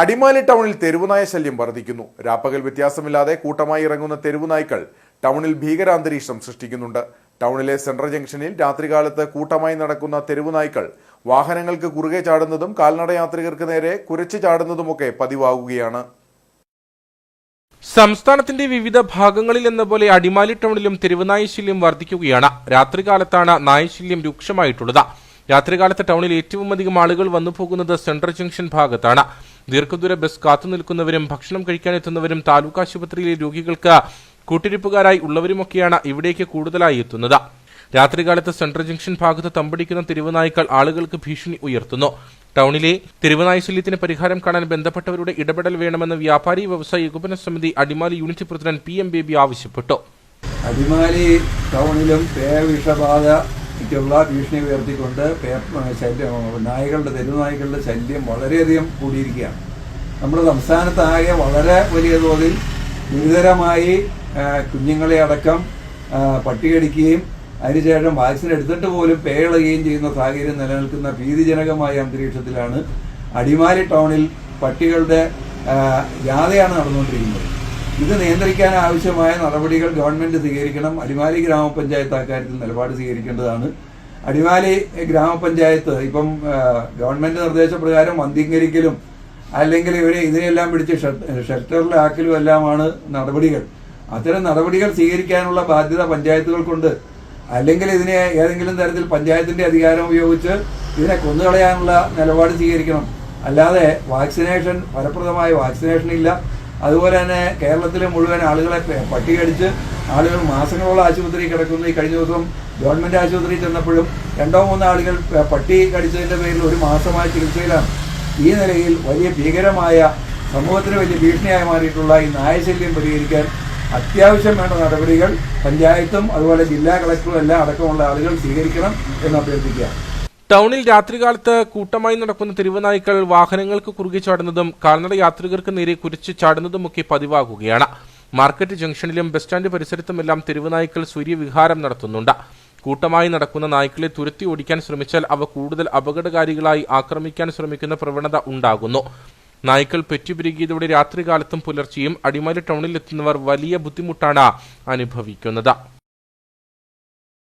അടിമാലി ടൗണിൽ തെരുവുനായ ശല്യം വർദ്ധിക്കുന്നു. രാപ്പകൽ വ്യത്യാസമില്ലാതെ കൂട്ടമായി ഇറങ്ങുന്ന തെരുവുനായ്ക്കൾ ടൗണിൽ ഭീകരാന്തരീക്ഷം സൃഷ്ടിക്കുന്നുണ്ട്. ടൗണിലെ സെൻട്രൽ ജംഗ്ഷനിൽ രാത്രികാലത്ത് കൂട്ടമായി നടക്കുന്ന തെരുവുനായ്ക്കൾ വാഹനങ്ങൾക്ക് കുറുകെ ചാടുന്നതും കാൽനട യാത്രികർക്ക് നേരെ കുരച്ചു ചാടുന്നതുമൊക്കെ പതിവാകുകയാണ്. സംസ്ഥാനത്തിന്റെ വിവിധ ഭാഗങ്ങളിൽ എന്ന പോലെ അടിമാലി ടൗണിലും തെരുവുനായശല്യം വർദ്ധിക്കുകയാണ്. രാത്രികാലത്താണ് നായശല്യം രൂക്ഷമായിട്ടുള്ളത്. രാത്രികാലത്ത് ടൗണിൽ ഏറ്റവും അധികം ആളുകൾ വന്നു പോകുന്നത് സെൻട്രൽ ജംഗ്ഷൻ ഭാഗത്താണ്. ദീർഘദൂര ബസ് കാത്തുനിൽക്കുന്നവരും ഭക്ഷണം കഴിക്കാനെത്തുന്നവരും താലൂക്ക് ആശുപത്രിയിലെ രോഗികൾക്ക് കൂട്ടിരിപ്പുകാരായി ഉള്ളവരുമൊക്കെയാണ് ഇവിടേക്ക് കൂടുതലായി എത്തുന്നത്. രാത്രികാലത്ത് സെൻട്രൽ ജംഗ്ഷൻ ഭാഗത്ത് തമ്പടിക്കുന്ന തെരുവുനായ്ക്കൾ ആളുകൾക്ക് ഭീഷണി ഉയർത്തുന്നു. ടൗണിലെ തെരുവുനായ ശല്യത്തിന് പരിഹാരം കാണാൻ ബന്ധപ്പെട്ടവരുടെ ഇടപെടൽ വേണമെന്ന് വ്യാപാരി വ്യവസായ ഏകോപന സമിതി Adimali unit president P M Baby ആവശ്യപ്പെട്ടു. അടിമാലി ടൗണിലും പേ വിഷബാധയ്ക്കുള്ള ഭീഷണി ഉയർത്തിക്കൊണ്ട് ശല്യം നായകളുടെ തെരുവുനായ്ക്കളുടെ ശല്യം വളരെയധികം കൂടിയിരിക്കുകയാണ്. നമ്മുടെ സംസ്ഥാനത്താകെ വളരെ വലിയ തോതിൽ ഗുരുതരമായി കുഞ്ഞുങ്ങളെ അടക്കം പട്ടികടിക്കുകയും അതിനുശേഷം വാക്സിൻ എടുത്തിട്ട് പോലും പേയളുകയും ചെയ്യുന്ന സാഹചര്യം നിലനിൽക്കുന്ന ഭീതിജനകമായ അന്തരീക്ഷത്തിലാണ് അടിമാലി ടൗണിൽ പട്ടികളുടെ ജാഥയാണ് നടന്നുകൊണ്ടിരിക്കുന്നത്. ഇത് നിയന്ത്രിക്കാൻ ആവശ്യമായ നടപടികൾ ഗവൺമെന്റ് സ്വീകരിക്കണം. അടിമാലി ഗ്രാമപഞ്ചായത്ത് അക്കാര്യത്തിൽ നിലപാട് സ്വീകരിക്കേണ്ടതാണ്. അടിമാലി ഗ്രാമപഞ്ചായത്ത് ഇപ്പം ഗവൺമെന്റ് നിർദ്ദേശപ്രകാരം വന്ധീകരിക്കലും അല്ലെങ്കിൽ ഇവരെ ഇതിനെല്ലാം പിടിച്ച് ഷെൽ- ഷെൽട്ടറിലാക്കലും എല്ലാമാണ് നടപടികൾ. അത്തരം നടപടികൾ സ്വീകരിക്കാനുള്ള ബാധ്യത പഞ്ചായത്തുകൾക്കുണ്ട്. അല്ലെങ്കിൽ ഇതിനെ ഏതെങ്കിലും തരത്തിൽ പഞ്ചായത്തിന്റെ അധികാരം ഉപയോഗിച്ച് ഇതിനെ കൊന്നുകളയാനുള്ള നിലപാട് സ്വീകരിക്കണം. അല്ലാതെ വാക്സിനേഷൻ ഫലപ്രദമായ വാക്സിനേഷൻ ഇല്ല അതുപോലെ തന്നെ കേരളത്തിലെ മുഴുവൻ ആളുകളെ പട്ടികടിച്ച് ആളുകൾ മാസങ്ങളോളം ആശുപത്രിയിൽ കിടക്കുന്നു. ഈ കഴിഞ്ഞ ദിവസം ഗവൺമെന്റ് ആശുപത്രിയിൽ ചെന്നപ്പോഴും രണ്ടോ മൂന്നോ ആളുകൾ പട്ടി കടിച്ചതിന്റെ പേരിൽ ഒരു മാസമായ ചികിത്സയിലാണ്. ഈ നിലയിൽ വലിയ ഭീകരമായ സമൂഹത്തിന് വലിയ ഭീഷണിയായി മാറിയിട്ടുള്ള ഈ നായശല്യം പരിഹരിക്കാൻ അത്യാവശ്യം വേണ്ട നടപടികൾ പഞ്ചായത്തും അതുപോലെ ജില്ലാ കളക്ടറും എല്ലാം അടക്കമുള്ള ആളുകൾ സ്വീകരിക്കണം എന്ന് അഭ്യർത്ഥിക്കുകയാണ്. ടൗണിൽ രാത്രികാലത്ത് കൂട്ടമായി നടക്കുന്ന തെരുവുനായ്ക്കൾ വാഹനങ്ങൾക്ക് കുറുകെ ചാടുന്നതും കാൽനട യാത്രികർക്ക് നേരെ കുരിച്ച് ചാടുന്നതുമൊക്കെ പതിവാകുകയാണ്. മാർക്കറ്റ് ജംഗ്ഷനിലും ബസ് സ്റ്റാൻഡ് പരിസരത്തുമെല്ലാം തെരുവുനായ്ക്കൾ സൂര്യവിഹാരം നടത്തുന്നുണ്ട്. കൂട്ടമായി നടക്കുന്ന നായ്ക്കളെ തുരത്തി ഓടിക്കാൻ ശ്രമിച്ചാൽ അവ കൂടുതൽ അപകടകാരികളായി ആക്രമിക്കാൻ ശ്രമിക്കുന്ന പ്രവണത ഉണ്ടാകുന്നു. നായ്ക്കൾ പെറ്റുപിരുകിയതോടെ രാത്രികാലത്തും പുലർച്ചെയും അടിമാലി ടൗണിൽ എത്തുന്നവർ വലിയ ബുദ്ധിമുട്ടാണ് അനുഭവിക്കുന്നത്.